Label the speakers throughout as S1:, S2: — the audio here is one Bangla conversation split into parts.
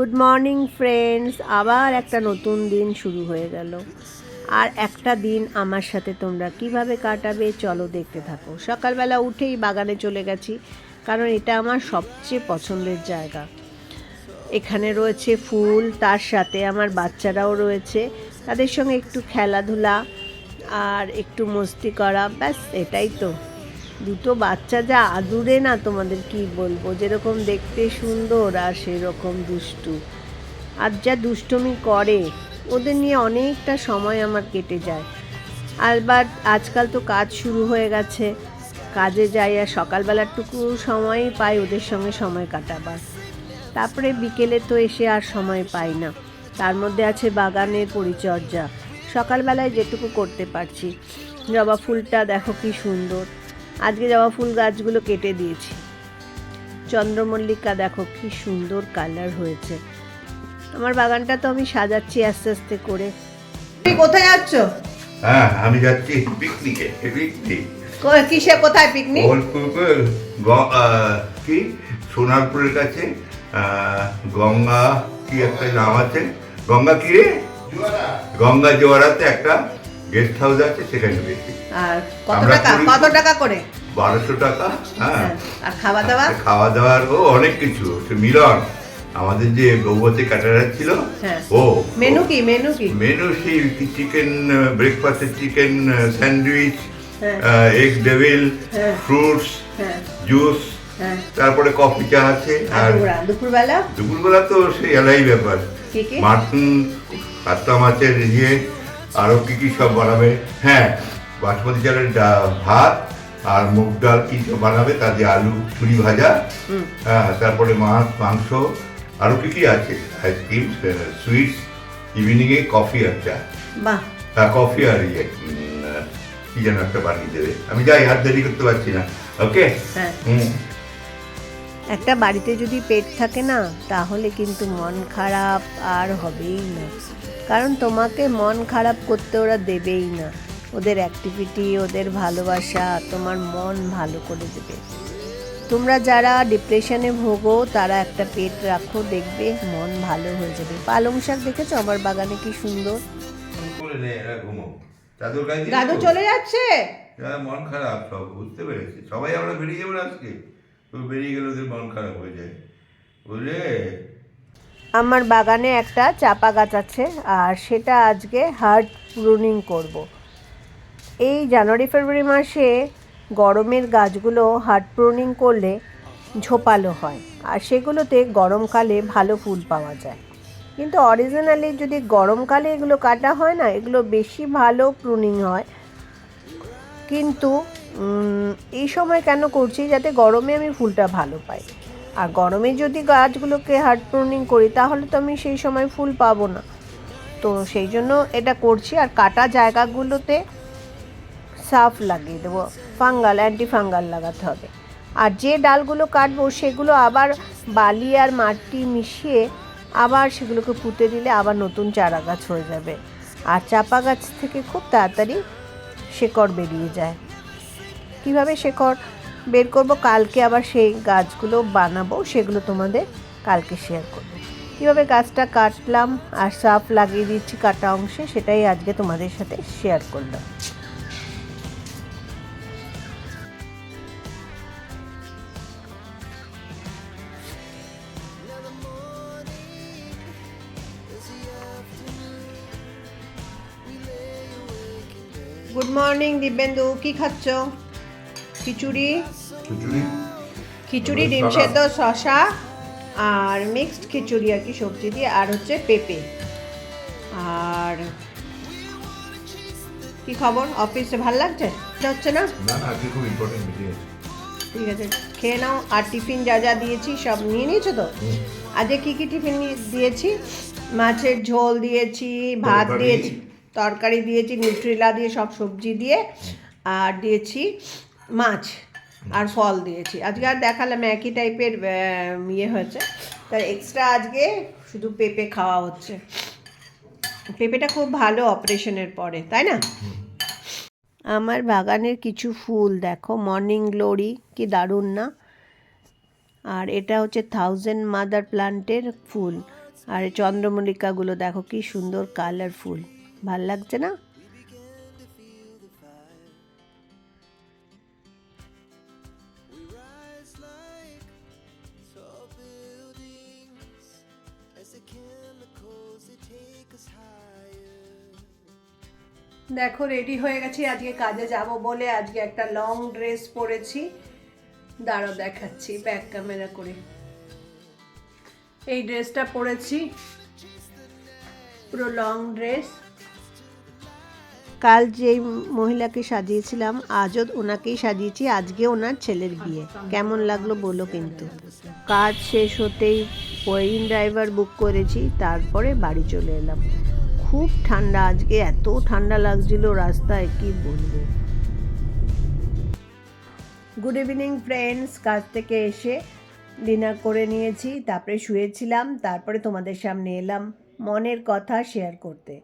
S1: গুড মর্নিং ফ্রেন্ডস আবার একটা নতুন দিন শুরু হয়ে গেল। আর একটা দিন আমার সাথে তোমরা কীভাবে কাটাবে চলো দেখতে থাকো। সকালবেলা উঠেই বাগানে চলে গেছি, কারণ এটা আমার সবচেয়ে পছন্দের জায়গা। এখানে রয়েছে ফুল, তার সাথে আমার বাচ্চারাও রয়েছে। তাদের সঙ্গে একটু খেলাধুলা আর একটু মস্তি করা, ব্যাস এটাই তো। দুটো বাচ্চা যা আদুরে না, তোমাদের কি বলব? যেরকম দেখতে সুন্দর আর সেরকম দুষ্টু। আর যা দুষ্টুমি করে, ওদের নিয়ে অনেকটা সময় আমার কেটে যায়। আবার আজকাল তো কাজ শুরু হয়ে গেছে। কাজে যাই আর সকালবেলাটুকু সময়ই পাই ওদের সঙ্গে সময় কাটাবার। তারপরে বিকেলে তো এসে আর সময় পাই না। তার মধ্যে আছে বাগানের পরিচর্যা। সকালবেলায় যেটুকু করতে পারছি। জবা ফুলটা দেখো কি সুন্দর। আজকে জবা ফুল গাছগুলো কেটে দিয়েছি। চন্দ্রমল্লিকা দেখো কি সুন্দর কালার হয়েছে। আমার বাগানটা তো আমি সাজাচ্ছি আস্তে আস্তে করে। তুমি কোথায় যাচ্ছ?
S2: হ্যাঁ আমি যাচ্ছি পিকনিকে পিকনিক
S1: কিসে কোথায় পিকনিক
S2: কি? সোনারপুরের কাছে গঙ্গা কি একটা নাম আছে? গঙ্গা কি রে? গঙ্গা জোয়ারাতে একটা গেস্ট হাউস আছে সেখানে গেছি।
S1: আর কত টাকা? কত টাকা করে?
S2: বারোশো টাকা হ্যাঁ।
S1: হ্যাঁ, আর খাওয়া দাওয়া
S2: খাওয়া দাওয়ার ও অনেক কিছু মিলন। আমাদের যে গৌবতী ক্যাটারার ছিল
S1: হ্যাঁ।
S2: ও
S1: মেনু কি মেনু কি?
S2: মেনু সেই চিকেন ব্রেকফাস্টের chicken sandwich. Egg devil. Fruits juice তারপরে কফি চা আছে
S1: আর দুপুরবেলা?
S2: দুপুরবেলা তো সেই এলাই ব্যাপার। মাটন কাতলা মাছের ইয়ে আরও কি কি সব বানাবে? হ্যাঁ বাসমতি চালের ভাত আর মুগ ডাল কি সব বানাবে? তা দিয়ে আলু ছুরি ভাজা হ্যাঁ তারপরে মাছ মাংস আরও কি কি আছে? আইসক্রিম সুইটস ইভিনিং এ কফি আর চা। হ্যাঁ কফি আর ইয়ে কি যেন একটা বানিয়ে দেবে। আমি যাই হাত দেরি করতে পারছি না। ওকে
S1: হ্যাঁ।
S2: হুম।
S1: একটা বাড়িতে যদি পেট থাকে না তাহলে কিন্তু মন খারাপ আর হবেই না। কারণ তোমাকে মন খারাপ করতে ওরা দেবেই না। ওদের অ্যাক্টিভিটি ওদের ভালোবাসা তোমার মন ভালো করে দেবে। তোমরা যারা ডিপ্রেশনে ভোগো তারা একটা পেট রাখো দেখবে মন ভালো হয়ে যাবে। পালং শাক দেখেছ? আমার বাগানে কি সুন্দর। দাদু চলে যাচ্ছে?
S2: মন খারাপ সব বুঝতে পেরেছি। সবাই আমরা বেরিয়ে যাব আজকে। তো বেরিয়ে গেলে ওদের মন খারাপ হয়ে যায়। বুঝলে
S1: আমার বাগানে একটা চাপা গাছ আছে আর সেটা আজকে হার্ড প্রুনিং করব। এই জানুয়ারি, ফেব্রুয়ারি মাসে গরমের গাছগুলো হার্ড প্রুনিং করলে ঝোপালো হয় আর সেগুলোতে গরমকালে ভালো ফুল পাওয়া যায়। কিন্তু অরিজিনালি যদি গরমকালে এগুলো কাটা হয় না, এগুলো বেশি ভালো প্রুনিং হয়। কিন্তু এই সময় কেন করছি? যাতে গরমে আমি ফুলটা ভালো পাই। আর গরমে যদি গাছগুলোকে হার্ড প্রুনিং করি, তাহলে তো আমি সেই সময় ফুল পাবো না। তো সেই জন্য এটা করছি। আর কাটা জায়গাগুলোতে সাফ লাগিয়ে দেবো। ফাঙ্গাল অ্যান্টি ফাঙ্গাল লাগাতে হবে। আর যে ডালগুলো কাটবো, সেগুলো আবার বালি আর মাটি মিশিয়ে আবার সেগুলোকে পুঁতে দিলে আবার নতুন চারা গাছ হয়ে যাবে। আর চাপা গাছ থেকে খুব তাড়াতাড়ি শেকড় বেরিয়ে যায়। কীভাবে শেকড়? বের করব, কালকে আবার সেই গাছগুলো বানাবো, সেগুলো তোমাদের কালকে শেয়ার করব। কীভাবে গাছটা কাটলাম আর সাপ লাগিয়ে দিচ্ছি কাটা অংশে, সেটাই আজকে তোমাদের সাথে শেয়ার করলাম। Good morning Dibyendu. কি খাচ্ছ? খিচুড়ি।
S2: খিচুড়ি?
S1: খিচুড়ি ডিম সেদ্ধ শশা আর মিক্সড খিচুড়ি আর কি সবজি দিয়ে আর হচ্ছে পেঁপে। আর কি খবর? অফিসে ভালো লাগছে? হচ্ছে না? ঠিক আছে খেয়ে নাও। আর টিফিন যা যা দিয়েছি সব নিয়ে নিয়েছো তো? আজকে কি কি টিফিন দিয়েছি? মাছের ঝোল দিয়েছি ভাত দিয়েছি তরকারি দিয়েছি নিউট্রিলা দিয়ে সব সবজি দিয়ে। আর দিয়েছি মাছ আর ফল দিয়েছি। আজকে আর দেখালাম, একই টাইপের ইয়ে হয়েছে। তার এক্সট্রা আজকে শুধু পেঁপে খাওয়া হচ্ছে। পেঁপেটা খুব ভালো অপারেশনের পরে, তাই না? আমার বাগানের কিছু ফুল দেখো মর্নিং গ্লোরি কি দারুণ না? আর এটা হচ্ছে থাউজেন্ড মাদার প্লান্টের ফুল। আর চন্দ্রমল্লিকাগুলো দেখো, কি সুন্দর কালারফুল ভালো লাগছে না? দেখো রেডি হয়ে গেছি, আজকে কাজে যাব বলে আজকে একটা লং ড্রেস পরেছি। দাঁড়াও, দেখাচ্ছি ব্যাক ক্যামেরা করে। এই ড্রেসটা পরেছি। পুরো লং ড্রেস কাল যেই মহিলাকে সাজিয়েছিলাম, আজও ওনাকেই সাজিয়েছি, আজকে ওনার ছেলের বিয়ে। কেমন লাগল বলো কিন্তু। কাজ শেষ হতেই ওয়েরিং ড্রাইভার বুক করেছি, তারপরে বাড়ি চলে এলাম। খুব ঠান্ডা আজকে, এত ঠান্ডা লাগছিল রাস্তায়, কি বলব? গুড ইভিনিং ফ্রেন্ডস কাজ থেকে এসে ডিনার করে নিয়েছি, তারপরে শুয়েছিলাম, তারপরে তোমাদের সামনে এলাম মনের কথা শেয়ার করতে।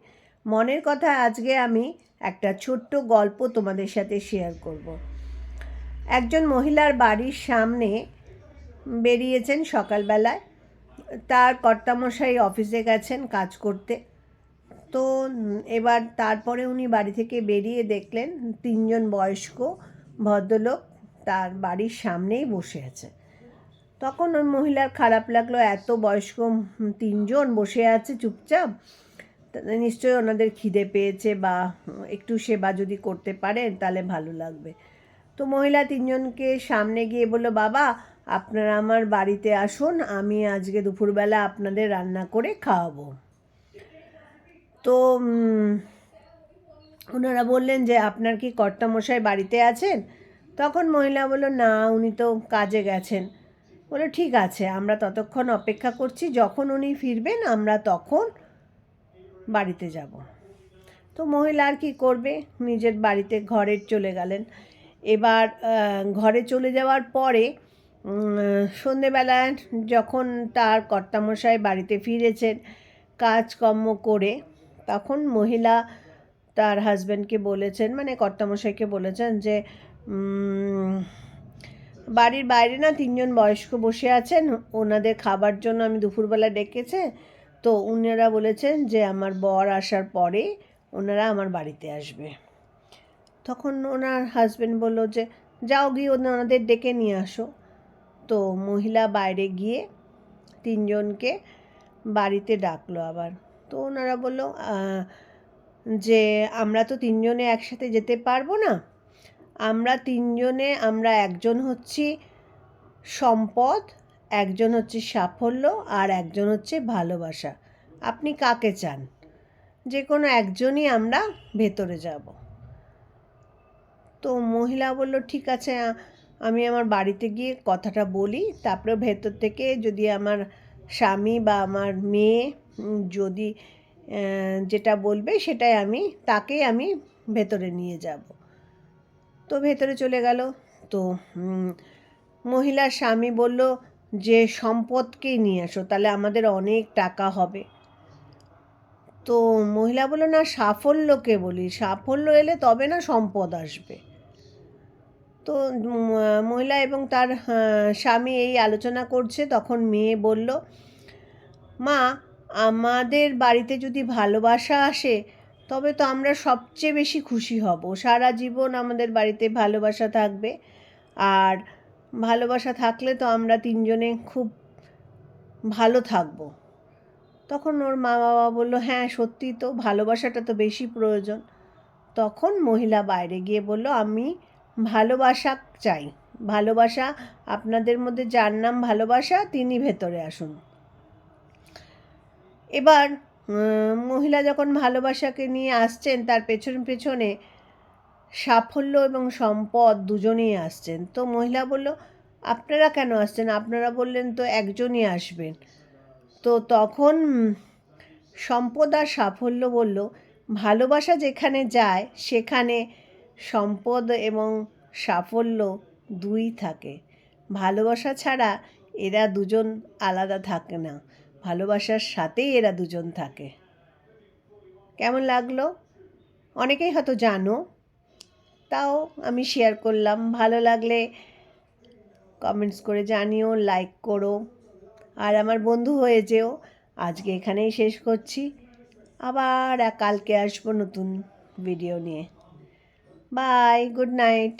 S1: মনের কথা আজকে আমি একটা ছোট্ট গল্প তোমাদের সাথে শেয়ার করব। একজন মহিলার বাড়ির সামনে বেরিয়েছেন সকালবেলায়, তার কর্তামশাই অফিসে গেছেন কাজ করতে। তো এবার তারপরে উনি বাড়ি থেকে বেরিয়ে দেখলেন তিনজন বয়স্ক ভদ্রলোক তার বাড়ির সামনেই বসে আছে। তখন ওই মহিলার খারাপ লাগল, এত বয়স্ক তিনজন বসে আছে চুপচাপ নিশ্চয়ই ওনাদের খিদে পেয়েছে বা একটু সেবা যদি করতে পারেন তাহলে ভালো লাগবে। তো মহিলা তিনজনকে সামনে গিয়ে বলল, বাবা, আপনারা আমার বাড়িতে আসুন, আমি আজকে দুপুরবেলা আপনাদের রান্না করে খাওয়াবো। তো ওনারা বললেন যে, আপনার কি কর্তামশাই বাড়িতে আছেন? তখন মহিলা বলল, না, উনি তো কাজে গেছেন। বলল, ঠিক আছে, আমরা ততক্ষণ অপেক্ষা করছি, যখন উনি ফিরবেন, আমরা তখন বাড়িতে যাব। তো মহিলা আর কি করবে? নিজের বাড়িতে ঘরে চলে গেলেন। এবার ঘরে চলে যাওয়ার পরে সন্ধেবেলায় যখন তার কর্তামশাই বাড়িতে ফিরেছেন, কাজকর্ম করে তখন মহিলা তার হাজব্যান্ডকে বলেছেন মানে কর্তামশাইকে বলেছেন যে বাড়ির বাইরে না তিনজন বয়স্ক বসে আছেন, ওনাদের খাবার জন্য আমি দুপুরবেলা ডেকেছে। তো উনারা বলেছেন যে, আমার বর আসার পরে ওনারা আমার বাড়িতে আসবে। তখন ওনার হাজব্যান্ড বলল যে, যাও গিয়ে ওনাদের ডেকে নিয়ে আসো। তো মহিলা বাইরে গিয়ে তিনজনকে বাড়িতে ডাকলো আবার। তো ওনারা বলল যে আমরা তো তিনজনে একসাথে যেতে পারব না। আমরা তিনজনে, আমরা একজন হচ্ছি সম্পদ, একজন হচ্ছে সাফল্য আর একজন হচ্ছে ভালোবাসা। আপনি কাকে চান? যে কোনো একজনই আমরা ভেতরে যাব। তো মহিলা বলল, ঠিক আছে আমি আমার বাড়িতে গিয়ে কথাটা বলি। তারপরে ভেতর থেকে যদি আমার স্বামী বা আমার মেয়ে যদি যেটা বলবে সেটাই আমি, তাকেই আমি ভেতরে নিয়ে যাব। তো ভেতরে চলে গেল। তো মহিলার স্বামী বলল, যে সম্পদকেই নিয়ে আসো, তাহলে আমাদের অনেক টাকা হবে। তো মহিলা বলল, না, সাফল্যকে বলি। সাফল্য এলে তবে না সম্পদ আসবে। তো মহিলা এবং তার স্বামী এই আলোচনা করছে। তখন মেয়ে বলল, মা আমাদের বাড়িতে যদি ভালোবাসা আসে, তবে তো আমরা সবচেয়ে বেশি খুশি হব। সারা জীবন আমাদের বাড়িতে ভালোবাসা থাকবে। আর ভালোবাসা থাকলে তো আমরা তিনজনে খুব ভালো থাকব। তখন ওর মা বাবা বলল হ্যাঁ সত্যি তো, ভালোবাসাটা তো বেশি প্রয়োজন। তখন মহিলা বাইরে গিয়ে বলল, আমি ভালোবাসা চাই। ভালোবাসা, আপনাদের মধ্যে যার নাম ভালোবাসা, তিনি ভেতরে আসুন। এবার মহিলা যখন ভালোবাসাকে নিয়ে আসছেন, তার পেছন পেছনে সাফল্য এবং সম্পদ দুজনেই আসছেন। তো মহিলা বলল, আপনারা কেন আসছেন? আপনারা বললেন তো একজনই আসবেন। তো তখন সম্পদ আর সাফল্য বলল, ভালোবাসা যেখানে যায়, সেখানে সম্পদ এবং সাফল্য দুই থাকে। ভালোবাসা ছাড়া এরা দুজন আলাদা থাকে না। ভালোবাসার সাথেই এরা দুজন থাকে। কেমন লাগল? অনেকেই হয়তো জানো, তাও আমি শেয়ার করলাম। ভালো লাগলে কমেন্টস করে জানিও লাইক করো। আর আমার বন্ধু হয়ে যেও। আজকে এখানেই শেষ করছি। আবার কালকে আসব নতুন ভিডিও নিয়ে। Bye good night